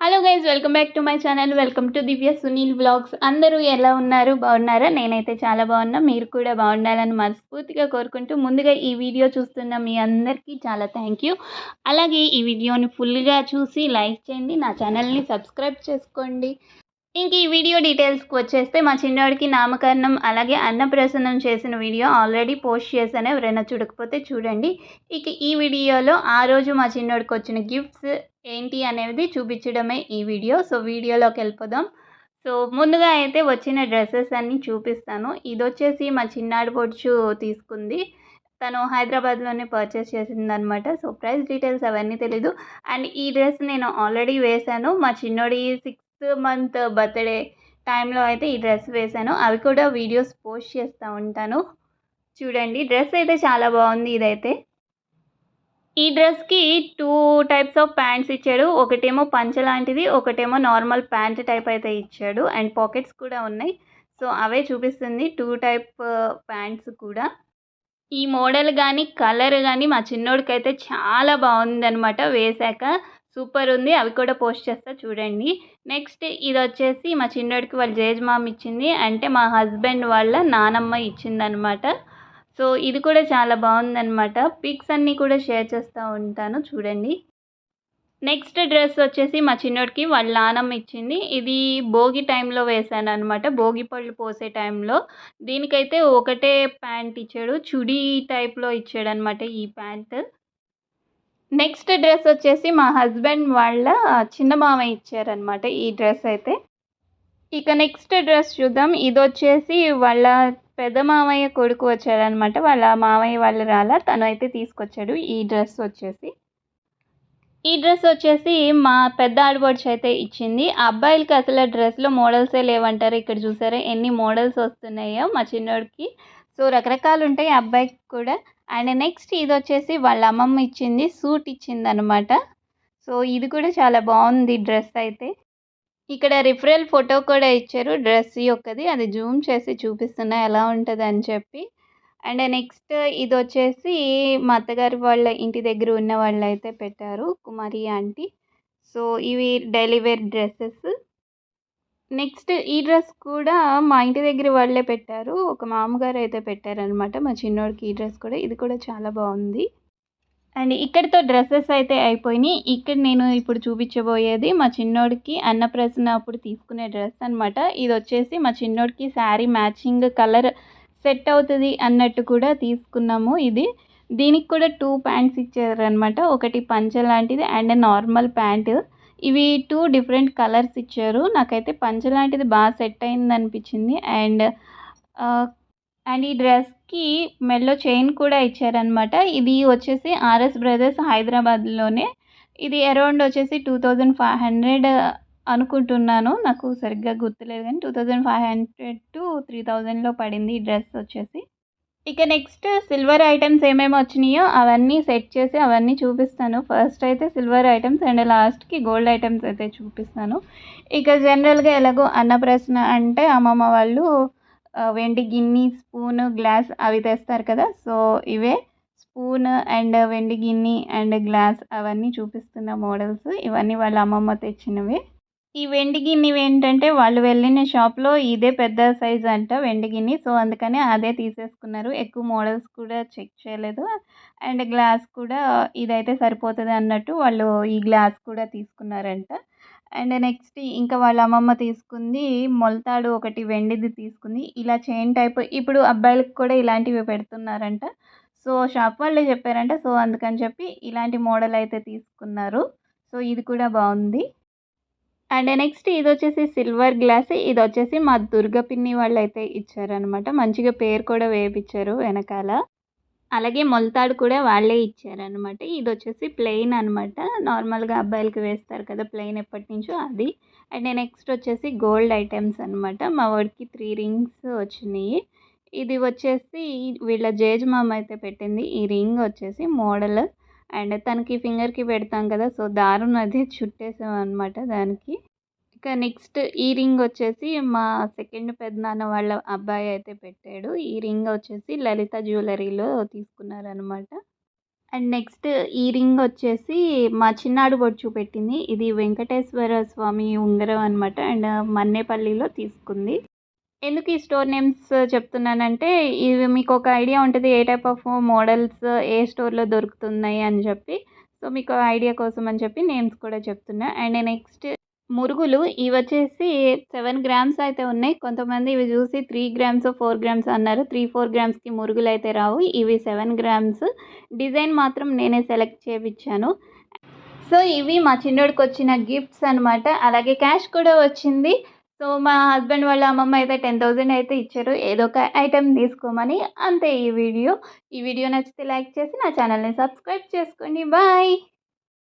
Hello guys welcome back to my channel welcome to Divya Sunil blogs అందరూ ఎలా ఉన్నారు? బాగున్నారా? నేనైతే చాలా బాగున్నా. మీరు కూడా బాగుండాలని మనస్ఫూర్తిగా కోరుకుంటూ ముందుగా ఈ వీడియో చూస్తున్న మీ అందరికీ చాలా థ్యాంక్ యూ అలాగే ఈ వీడియోని ఫుల్గా చూసి లైక్ చేయండి. నా ఛానల్ని సబ్స్క్రైబ్ చేసుకోండి. ఇంక ఈ వీడియో డీటెయిల్స్కి వచ్చేస్తే మా చిన్నవాడికి నామకరణం అలాగే అన్నప్రసన్నం చేసిన వీడియో ఆల్రెడీ పోస్ట్ చేశాను. ఎవరైనా చూడకపోతే చూడండి. ఇక ఈ వీడియోలో ఆ రోజు మా చిన్నోడికి వచ్చిన గిఫ్ట్స్ ఏంటి అనేది చూపించడమే ఈ వీడియో. సో వీడియోలోకి వెళ్ళిపోదాం. సో ముందుగా అయితే వచ్చిన డ్రెస్సెస్ అన్నీ చూపిస్తాను. ఇది వచ్చేసి మా చిన్నాడు పొడుచు తీసుకుంది. తను హైదరాబాద్లోనే పర్చేస్ చేసిందనమాట సో ప్రైస్ డీటెయిల్స్ అవన్నీ తెలీదు. అండ్ ఈ డ్రెస్ నేను ఆల్రెడీ వేశాను. మా చిన్నోడి సిక్స్త్ మంత్ బర్త్డే టైంలో అయితే ఈ డ్రెస్ వేశాను. అవి కూడా వీడియోస్ పోస్ట్ చేస్తూ ఉంటాను. చూడండి డ్రెస్ అయితే చాలా బాగుంది ఇదైతే. ఈ డ్రెస్కి టూ టైప్స్ ఆఫ్ ప్యాంట్స్ ఇచ్చాడు. ఒకటేమో పంచ లాంటిది ఒకటేమో నార్మల్ ప్యాంట్ టైప్ అయితే ఇచ్చాడు. అండ్ పాకెట్స్ కూడా ఉన్నాయి. సో అవే చూపిస్తుంది టూ టైప్ ప్యాంట్స్ కూడా. ఈ మోడల్ కానీ కలర్ కానీ మా చిన్నోడికి అయితే చాలా బాగుందనమాట వేశాక సూపర్ ఉంది. అవి కూడా పోస్ట్ చేస్తా చూడండి. నెక్స్ట్ ఇది వచ్చేసి మా చిన్నోడికి వాళ్ళ జేజమామ్ ఇచ్చింది. అంటే మా హస్బెండ్ వాళ్ళ నానమ్మ ఇచ్చిందనమాట సో ఇది కూడా చాలా బాగుందనమాట పిక్స్ అన్నీ కూడా షేర్ చేస్తూ ఉంటాను చూడండి. నెక్స్ట్ డ్రెస్ వచ్చేసి మా చిన్నోడికి వాళ్ళ నానమ్మ ఇచ్చింది. ఇది భోగి టైంలో వేశాను అనమాట భోగి పళ్ళు పోసే టైంలో దీనికైతే ఒకటే ప్యాంట్ ఇచ్చాడు. చుడీ టైప్లో ఇచ్చాడు అనమాట ఈ ప్యాంట్ నెక్స్ట్ డ్రెస్ వచ్చేసి మా హస్బెండ్ వాళ్ళ చిన్న మామ ఇచ్చారనమాట ఈ డ్రెస్ అయితే. ఇక నెక్స్ట్ డ్రెస్ చూద్దాం. ఇది వచ్చేసి వాళ్ళ పెద్ద మామయ్య కొడుకు వచ్చారనమాట వాళ్ళ మామయ్య వాళ్ళు రాలా. తను అయితే తీసుకొచ్చాడు. ఈ డ్రెస్ వచ్చేసి. ఈ డ్రెస్ వచ్చేసి మా పెద్ద ఆడబడుచు అయితే ఇచ్చింది. అబ్బాయిలకి అసలు డ్రెస్లో మోడల్సే లేవంటారు. ఇక్కడ చూసారా? ఎన్ని మోడల్స్ వస్తున్నాయో మా చిన్నోడికి. సో రకరకాలు ఉంటాయి అబ్బాయికి కూడా. అండ్ నెక్స్ట్ ఇది వచ్చేసి వాళ్ళ అమ్మమ్మ ఇచ్చింది. సూట్ ఇచ్చింది అనమాట సో ఇది కూడా చాలా బాగుంది డ్రెస్ అయితే. ఇక్కడ రిఫరల్ ఫోటో కూడా ఇచ్చారు. డ్రెస్ యొక్కది. అది జూమ్ చేసి చూపిస్తున్నా ఎలా ఉంటుంది అని చెప్పి. అండ్ నెక్స్ట్ ఇది వచ్చేసి మా అత్తగారి వాళ్ళ ఇంటి దగ్గర ఉన్న వాళ్ళు అయితే పెట్టారు. కుమారి ఆంటీ. సో ఇవి డైలీ వేర్ డ్రెస్సెస్ నెక్స్ట్ ఈ డ్రెస్ కూడా మా ఇంటి దగ్గర వాళ్ళే పెట్టారు. ఒక మామగారు అయితే పెట్టారనమాట మా చిన్నోడికి ఈ డ్రెస్ కూడా. ఇది కూడా చాలా బాగుంది. అండ్ ఇక్కడితో డ్రెస్సెస్ అయితే అయిపోయినాయి. ఇక్కడ నేను ఇప్పుడు చూపించబోయేది మా చిన్నోడికి అన్నప్రసన్న అప్పుడు తీసుకునే డ్రెస్ అనమాట ఇది వచ్చేసి మా చిన్నోడికి శారీ మ్యాచింగ్ కలర్ సెట్ అవుతుంది అన్నట్టు కూడా తీసుకున్నాము ఇది. దీనికి కూడా టూ ప్యాంట్స్ ఇచ్చారనమాట ఒకటి పంచ లాంటిది అండ్ నార్మల్ ప్యాంట్. ఇవి టూ డిఫరెంట్ కలర్స్ ఇచ్చారు. నాకైతే పంచ లాంటిది బాగా సెట్ అయింది అనిపించింది అండ్ అండ్ ఈ డ్రెస్కి మెల్లో చైన్ కూడా ఇచ్చారనమాట ఇది వచ్చేసి ఆర్ఎస్ బ్రదర్స్ హైదరాబాద్లోనే. ఇది అరౌండ్ వచ్చేసి టూ థౌజండ్ ఫైవ్ హండ్రెడ్ అనుకుంటున్నాను. నాకు సరిగ్గా గుర్తులేదు కానీ two thousand five hundred to three థౌజండ్లో పడింది ఈ డ్రెస్ వచ్చేసి. ఇక నెక్స్ట్ సిల్వర్ ఐటమ్స్ ఏమేమి వచ్చినాయో అవన్నీ సెట్ చేసి అవన్నీ చూపిస్తాను. ఫస్ట్ అయితే సిల్వర్ ఐటమ్స్ అండ్ లాస్ట్కి గోల్డ్ ఐటమ్స్ అయితే చూపిస్తాను. ఇక జనరల్గా ఎలాగో అన్నప్రశ్న అంటే అమ్మమ్మ వాళ్ళు వెండి గిన్నె స్పూన్ గ్లాస్ అవి తెస్తారు కదా. సో ఇవే స్పూన్ అండ్ వెండి గిన్నె అండ్ గ్లాస్ అవన్నీ చూపిస్తున్న మోడల్స్. ఇవన్నీ వాళ్ళ అమ్మమ్మ తెచ్చినవి. ఈ వెండి గిన్నె ఏంటంటే వాళ్ళు వెళ్ళిన షాప్లో ఇదే పెద్ద సైజ్ అంట వెండి గిన్నె. సో అందుకనే అదే తీసేసుకున్నారు. ఎక్కువ మోడల్స్ కూడా చెక్ చేయలేదు. అండ్ గ్లాస్ కూడా ఇదైతే సరిపోతుంది అన్నట్టు వాళ్ళు ఈ గ్లాస్ కూడా తీసుకున్నారంట. అండ్ నెక్స్ట్ ఇంకా వాళ్ళ అమ్మమ్మ తీసుకుంది మొలతాడు ఒకటి వెండిది తీసుకుంది. ఇలా చైన్ టైప్. ఇప్పుడు అబ్బాయిలకు కూడా ఇలాంటివి పెడుతున్నారంట. సో షాప్ వాళ్ళే చెప్పారంట. సో అందుకని చెప్పి ఇలాంటి మోడల్ అయితే తీసుకున్నారు. సో ఇది కూడా బాగుంది. అండ్ నెక్స్ట్ ఇది వచ్చేసి సిల్వర్ గ్లాస్. ఇది వచ్చేసి మా దుర్గ పిన్ని వాళ్ళు అయితే ఇచ్చారనమాట మంచిగా పేరు కూడా వేయించారు వెనకాల. అలాగే మొలతాడు కూడా వాళ్ళే ఇచ్చారనమాట ఇది వచ్చేసి ప్లెయిన్ అనమాట నార్మల్గా అబ్బాయిలకి వేస్తారు కదా ప్లెయిన్ ఎప్పటి నుంచో అది. అండ్ నెక్స్ట్ వచ్చేసి గోల్డ్ ఐటమ్స్ అనమాట మా వాడికి త్రీ రింగ్స్ వచ్చినాయి. ఇది వచ్చేసి వీళ్ళ జేజ్ మామ అయితే పెట్టింది. ఈ రింగ్ వచ్చేసి మోడల్. అండ్ తనకి ఫింగర్కి పెడతాం కదా సో దారం అది. చుట్టేసాం అనమాట దానికి. ఇక నెక్స్ట్ ఈ రింగ్ వచ్చేసి మా సెకండ్ పెద్దనాన్న వాళ్ళ అబ్బాయి అయితే పెట్టాడు. ఈ రింగ్ వచ్చేసి లలిత జ్యువెలరీలో తీసుకున్నారనమాట అండ్ నెక్స్ట్ ఈ రింగ్ వచ్చేసి మా చిన్నాడు బొచ్చు పెట్టింది ఇది వెంకటేశ్వర స్వామి ఉంగరం అనమాట అండ్ మన్నేపల్లిలో తీసుకుంది. ఎందుకు ఈ స్టోర్ నేమ్స్ చెప్తున్నానంటే ఇది మీకు ఒక ఐడియా ఉంటుంది ఏ టైప్ ఆఫ్ మోడల్స్ ఏ స్టోర్లో దొరుకుతున్నాయి అని చెప్పి. సో మీకు ఐడియా కోసం అని చెప్పి నేమ్స్ కూడా చెప్తున్నా. అండ్ నెక్స్ట్ మురుగులు ఇవి వచ్చేసి సెవెన్ గ్రామ్స్ అయితే ఉన్నాయి. కొంతమంది ఇవి చూసి త్రీ గ్రామ్స్ ఫోర్ గ్రామ్స్ అన్నారు. త్రీ ఫోర్ గ్రామ్స్కి మురుగులు అయితే రావు. ఇవి సెవెన్ గ్రామ్స్ డిజైన్ మాత్రం నేనే సెలెక్ట్ చేయించాను సో ఇవి మా చిన్నోడికి వచ్చిన గిఫ్ట్స్ అనమాట అలాగే క్యాష్ కూడా వచ్చింది. సో మా హస్బెండ్ వాళ్ళ అమ్మమ్మ అయితే టెన్ థౌజండ్ అయితే ఇచ్చారు. ఏదో ఒక ఐటెం తీసుకోమని అంతే ఈ వీడియో. ఈ వీడియో నచ్చితే లైక్ చేసి నా ఛానల్ని సబ్స్క్రైబ్ చేసుకోండి. బాయ్